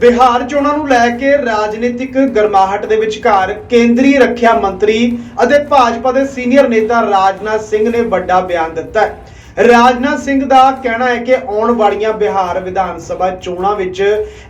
ਬਿਹਾਰ ਚੋਣਾਂ ਨੂੰ ਲੈ ਕੇ ਰਾਜਨੀਤਿਕ ਗਰਮਾਹਟ ਦੇ ਵਿਚਕਾਰ ਕੇਂਦਰੀ ਰੱਖਿਆ ਮੰਤਰੀ ਅਤੇ ਭਾਜਪਾ ਦੇ ਸੀਨੀਅਰ ਨੇਤਾ ਰਾਜਨਾਥ ਸਿੰਘ ਨੇ ਵੱਡਾ ਬਿਆਨ ਦਿੱਤਾ ਹੈ। ਰਾਜਨਾਥ ਸਿੰਘ ਦਾ ਕਹਿਣਾ ਹੈ ਕਿ ਆਉਣ ਵਾਲੀਆਂ ਬਿਹਾਰ ਵਿਧਾਨ ਸਭਾ ਚੋਣਾਂ ਵਿੱਚ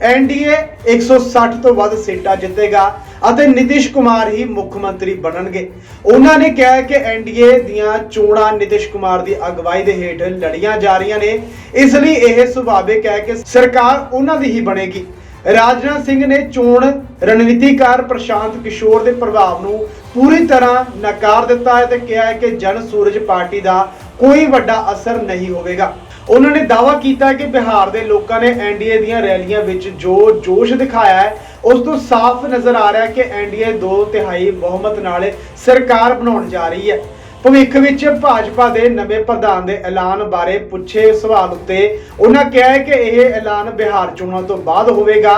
ਐਨਡੀਏ 160 ਤੋਂ ਵੱਧ ਸੀਟਾਂ ਜਿੱਤੇਗਾ ਅਤੇ ਨਿਤਿਸ਼ ਕੁਮਾਰ ਹੀ ਮੁੱਖ ਮੰਤਰੀ ਬਣਨਗੇ। ਉਹਨਾਂ ਨੇ ਕਿਹਾ ਹੈ ਕਿ ਐਨਡੀਏ ਦੀਆਂ ਚੋਣਾਂ ਨਿਤਿਸ਼ ਕੁਮਾਰ ਦੀ ਅਗਵਾਈ ਦੇ ਹੇਠ ਲੜੀਆਂ ਜਾ ਰਹੀਆਂ ਨੇ। ਇਸ ਲਈ ਇਹ ਸੁਭਾਵਿਕ ਹੈ ਕਿ ਸਰਕਾਰ ਉਹਨਾਂ ਦੀ ਹੀ ਬਣੇਗੀ। ਰਾਜਨਾਥ ਸਿੰਘ ਨੇ ਚੋਣ ਰਣਨੀਤੀਕਾਰ ਪ੍ਰਸ਼ਾਂਤ ਕਿਸ਼ੋਰ ਦੇ ਪ੍ਰਭਾਵ ਨੂੰ ਪੂਰੀ ਤਰ੍ਹਾਂ ਨਕਾਰ ਦਿੱਤਾ ਹੈ ਤੇ ਕਿਹਾ ਹੈ ਕਿ ਜਨ ਸੂਰਜ ਪਾਰਟੀ ਦਾ ਕੋਈ ਵੱਡਾ ਅਸਰ ਨਹੀਂ ਹੋਵੇਗਾ। ਉਹਨਾਂ ਨੇ ਦਾਅਵਾ ਕੀਤਾ ਕਿ ਬਿਹਾਰ ਦੇ ਲੋਕਾਂ ਨੇ ਐਨਡੀਏ ਦੀਆਂ ਰੈਲੀਆਂ ਵਿੱਚ ਜੋ ਜੋਸ਼ ਦਿਖਾਇਆ ਹੈ, ਉਸ ਤੋਂ ਸਾਫ਼ ਨਜ਼ਰ ਆ ਰਿਹਾ ਹੈ ਕਿ ਐਨਡੀਏ ਦੋ ਤਿਹਾਈ ਬਹੁਮਤ ਨਾਲ ਸਰਕਾਰ ਬਣਾਉਣ ਜਾ ਰਹੀ ਹੈ। ਭਵਿੱਖ ਵਿੱਚ ਭਾਜਪਾ ਦੇ ਨਵੇਂ ਪ੍ਰਧਾਨ ਦੇ ਐਲਾਨ ਬਾਰੇ ਪੁੱਛੇ ਸਵਾਲ ਉੱਤੇ ਉਹਨਾਂ ਕਿਹਾ ਹੈ ਕਿ ਇਹ ਐਲਾਨ ਬਿਹਾਰ ਚੋਣਾਂ ਤੋਂ ਬਾਅਦ ਹੋਵੇਗਾ।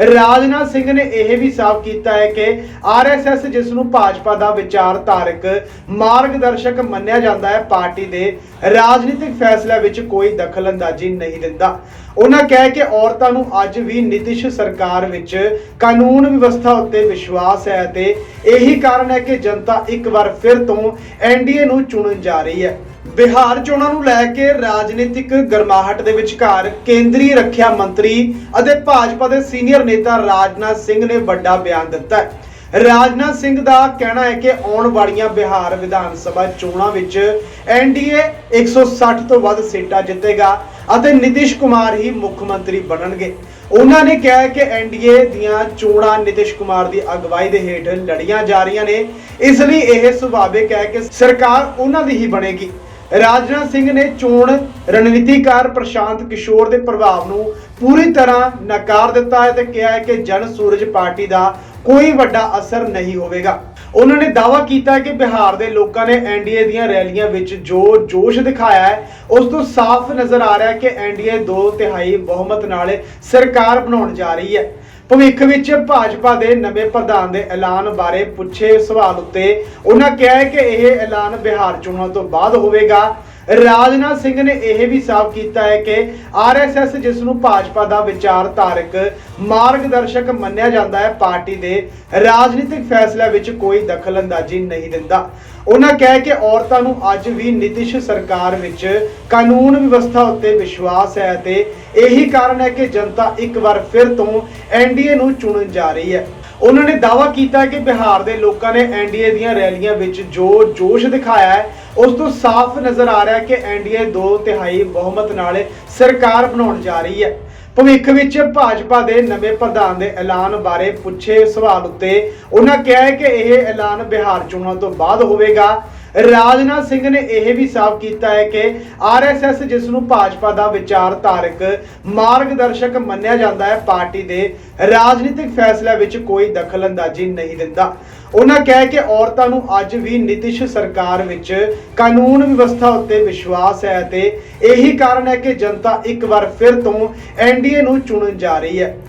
ਰਾਜਨਾਥ ਸਿੰਘ ਨੇ ਇਹ ਵੀ ਸਾਫ਼ ਕੀਤਾ ਹੈ ਕਿ ਆਰਐਸਐਸ ਜਿਸ ਨੂੰ ਭਾਜਪਾ ਦਾ ਵਿਚਾਰਧਾਰਕ ਮਾਰਗਦਰਸ਼ਕ ਮੰਨਿਆ ਜਾਂਦਾ ਹੈ, ਪਾਰਟੀ ਦੇ ਰਾਜਨੀਤਿਕ ਫੈਸਲਿਆਂ ਵਿੱਚ ਕੋਈ ਦਖਲਅੰਦਾਜ਼ੀ ਨਹੀਂ ਦਿੰਦਾ। ਉਹਨਾਂ ਕਹਿ ਕਿ ਔਰਤਾਂ ਨੂੰ ਅੱਜ ਵੀ ਨਿਤਿਸ਼ ਸਰਕਾਰ ਵਿੱਚ ਕਾਨੂੰਨ ਵਿਵਸਥਾ ਉੱਤੇ ਵਿਸ਼ਵਾਸ ਹੈ ਤੇ ਇਹੀ ਕਾਰਨ ਹੈ ਕਿ ਜਨਤਾ ਇੱਕ ਵਾਰ ਫਿਰ ਤੋਂ ਐਨਡੀਏ ਨੂੰ ਚੁਣਨ ਜਾ ਰਹੀ ਹੈ। ਬਿਹਾਰ ਚੋਣਾਂ ਨੂੰ ਲੈ ਕੇ ਰਾਜਨੀਤਿਕ ਗਰਮਾਹਟ ਦੇ ਵਿਚਕਾਰ ਕੇਂਦਰੀ ਰੱਖਿਆ ਮੰਤਰੀ ਅਤੇ ਭਾਜਪਾ ਦੇ ਸੀਨੀਅਰ ਨੇਤਾ ਰਾਜਨਾਥ ਸਿੰਘ ਨੇ ਵੱਡਾ ਬਿਆਨ ਦਿੱਤਾ ਹੈ। ਰਾਜਨਾਥ ਸਿੰਘ ਦਾ ਕਹਿਣਾ ਹੈ ਕਿ ਆਉਣ ਵਾਲੀਆਂ ਬਿਹਾਰ ਵਿਧਾਨ ਸਭਾ ਚੋਣਾਂ ਵਿੱਚ ਐਨਡੀਏ 160 ਤੋਂ ਵੱਧ ਸੀਟਾਂ ਜਿੱਤੇਗਾ ਅਤੇ ਨਿਤਿਸ਼ ਕੁਮਾਰ ਹੀ ਮੁੱਖ ਮੰਤਰੀ ਬਣਨਗੇ। ਉਹਨਾਂ ਨੇ ਕਿਹਾ ਹੈ ਕਿ ਐਨਡੀਏ ਦੀਆਂ ਚੋਣਾਂ ਨਿਤਿਸ਼ ਕੁਮਾਰ ਦੀ ਅਗਵਾਈ ਦੇ ਹੇਠ ਲੜੀਆਂ ਜਾ ਰਹੀਆਂ ਨੇ। ਇਸ ਲਈ ਇਹ ਸੁਭਾਵਿਕ ਹੈ ਕਿ ਸਰਕਾਰ ਉਹਨਾਂ ਦੀ ਹੀ ਬਣੇਗੀ। ਰਾਜਨਾਥ ਸਿੰਘ ਨੇ ਚੋਣ ਰਣਨੀਤੀਕਾਰ ਪ੍ਰਸ਼ਾਂਤ ਕਿਸ਼ੋਰ ਦੇ ਪ੍ਰਭਾਵ ਨੂੰ ਪੂਰੀ ਤਰ੍ਹਾਂ ਨਕਾਰ ਦਿੱਤਾ ਹੈ ਤੇ ਕਿਹਾ ਹੈ ਕਿ ਜਨ ਸੂਰਜ ਪਾਰਟੀ ਦਾ ਕੋਈ ਵੱਡਾ ਅਸਰ ਨਹੀਂ ਹੋਵੇਗਾ। ਉਹਨਾਂ ਨੇ ਦਾਅਵਾ ਕੀਤਾ ਕਿ ਬਿਹਾਰ ਦੇ ਲੋਕਾਂ ਨੇ ਐਨਡੀਏ ਦੀਆਂ ਰੈਲੀਆਂ ਵਿੱਚ ਜੋ ਜੋਸ਼ ਦਿਖਾਇਆ ਹੈ, ਉਸ ਤੋਂ ਸਾਫ਼ ਨਜ਼ਰ ਆ ਰਿਹਾ ਹੈ ਕਿ ਐਨਡੀਏ ਦੋ ਤਿਹਾਈ ਬਹੁਮਤ ਨਾਲ ਸਰਕਾਰ ਬਣਾਉਣ ਜਾ ਰਹੀ ਹੈ। ਭਵਿੱਖ ਵਿੱਚ ਭਾਜਪਾ ਦੇ ਨਵੇਂ ਪ੍ਰਧਾਨ ਦੇ ਐਲਾਨ ਬਾਰੇ ਪੁੱਛੇ ਸਵਾਲ ਉੱਤੇ ਉਹਨਾਂ ਕਿਹਾ ਹੈ ਕਿ ਇਹ ਐਲਾਨ ਬਿਹਾਰ ਚੋਣਾਂ ਤੋਂ ਬਾਅਦ ਹੋਵੇਗਾ। ਰਾਜਨਾਥ ਸਿੰਘ ਨੇ ਇਹ ਵੀ ਸਾਫ਼ ਕੀਤਾ ਹੈ ਕਿ ਆਰਐਸਐਸ ਜਿਸ ਨੂੰ ਭਾਜਪਾ ਦਾ ਵਿਚਾਰਧਾਰਕ ਮਾਰਗਦਰਸ਼ਕ ਮੰਨਿਆ ਜਾਂਦਾ ਹੈ, ਪਾਰਟੀ ਦੇ ਰਾਜਨੀਤਿਕ ਫੈਸਲਿਆਂ ਵਿੱਚ ਕੋਈ ਦਖਲਅੰਦਾਜ਼ੀ ਨਹੀਂ ਦਿੰਦਾ। ਉਹਨਾਂ ਕਹਿ ਕਿ ਔਰਤਾਂ ਨੂੰ ਅੱਜ ਵੀ ਨਿਤਿਸ਼ ਸਰਕਾਰ ਵਿੱਚ ਕਾਨੂੰਨ ਵਿਵਸਥਾ ਉੱਤੇ ਵਿਸ਼ਵਾਸ ਹੈ ਅਤੇ ਇਹੀ ਕਾਰਨ ਹੈ ਕਿ ਜਨਤਾ ਇੱਕ ਵਾਰ ਫਿਰ ਤੋਂ ਐਨਡੀਏ ਨੂੰ ਚੁਣਨ ਜਾ ਰਹੀ ਹੈ। ਉਹਨਾਂ ਨੇ ਦਾਅਵਾ ਕੀਤਾ ਕਿ ਬਿਹਾਰ ਦੇ ਲੋਕਾਂ ਨੇ ਐਨਡੀਏ ਦੀਆਂ ਰੈਲੀਆਂ ਵਿੱਚ ਜੋ ਜੋਸ਼ ਦਿਖਾਇਆ ਹੈ, ਉਸ ਤੋਂ ਸਾਫ਼ ਨਜ਼ਰ ਆ ਰਿਹਾ ਹੈ ਕਿ ਐਨਡੀਏ ਦੋ ਤਿਹਾਈ ਬਹੁਮਤ ਨਾਲ ਸਰਕਾਰ ਬਣਾਉਣ ਜਾ ਰਹੀ ਹੈ। ਭਵਿੱਖ ਵਿੱਚ ਭਾਜਪਾ ਦੇ ਨਵੇਂ ਪ੍ਰਧਾਨ ਦੇ ਐਲਾਨ ਬਾਰੇ ਪੁੱਛੇ ਸਵਾਲ ਉੱਤੇ ਉਹਨਾਂ ਕਿਹਾ ਹੈ ਕਿ ਇਹ ਐਲਾਨ ਬਿਹਾਰ ਚੋਣਾਂ ਤੋਂ ਬਾਅਦ ਹੋਵੇਗਾ। ਰਾਜਨਾਥ ਸਿੰਘ ਨੇ ਇਹ ਵੀ ਸਾਫ਼ ਕੀਤਾ ਹੈ ਕਿ ਆਰਐਸਐਸ ਜਿਸ ਨੂੰ ਭਾਜਪਾ ਦਾ ਵਿਚਾਰਧਾਰਕ ਮਾਰਗਦਰਸ਼ਕ ਮੰਨਿਆ ਜਾਂਦਾ ਹੈ, ਪਾਰਟੀ ਦੇ ਰਾਜਨੀਤਿਕ ਫੈਸਲਿਆਂ ਵਿੱਚ ਕੋਈ ਦਖਲਅੰਦਾਜ਼ੀ ਨਹੀਂ ਦਿੰਦਾ। ਉਹਨਾਂ ਕਹਿ ਕਿ ਔਰਤਾਂ ਨੂੰ ਅੱਜ ਵੀ ਨਿਤਿਸ਼ ਸਰਕਾਰ ਵਿੱਚ ਕਾਨੂੰਨ ਵਿਵਸਥਾ ਉੱਤੇ ਵਿਸ਼ਵਾਸ ਹੈ ਤੇ ਇਹੀ ਕਾਰਨ ਹੈ ਕਿ ਜਨਤਾ ਇੱਕ ਵਾਰ ਫਿਰ ਤੋਂ ਐਨਡੀਏ ਨੂੰ ਚੁਣਨ ਜਾ ਰਹੀ ਹੈ।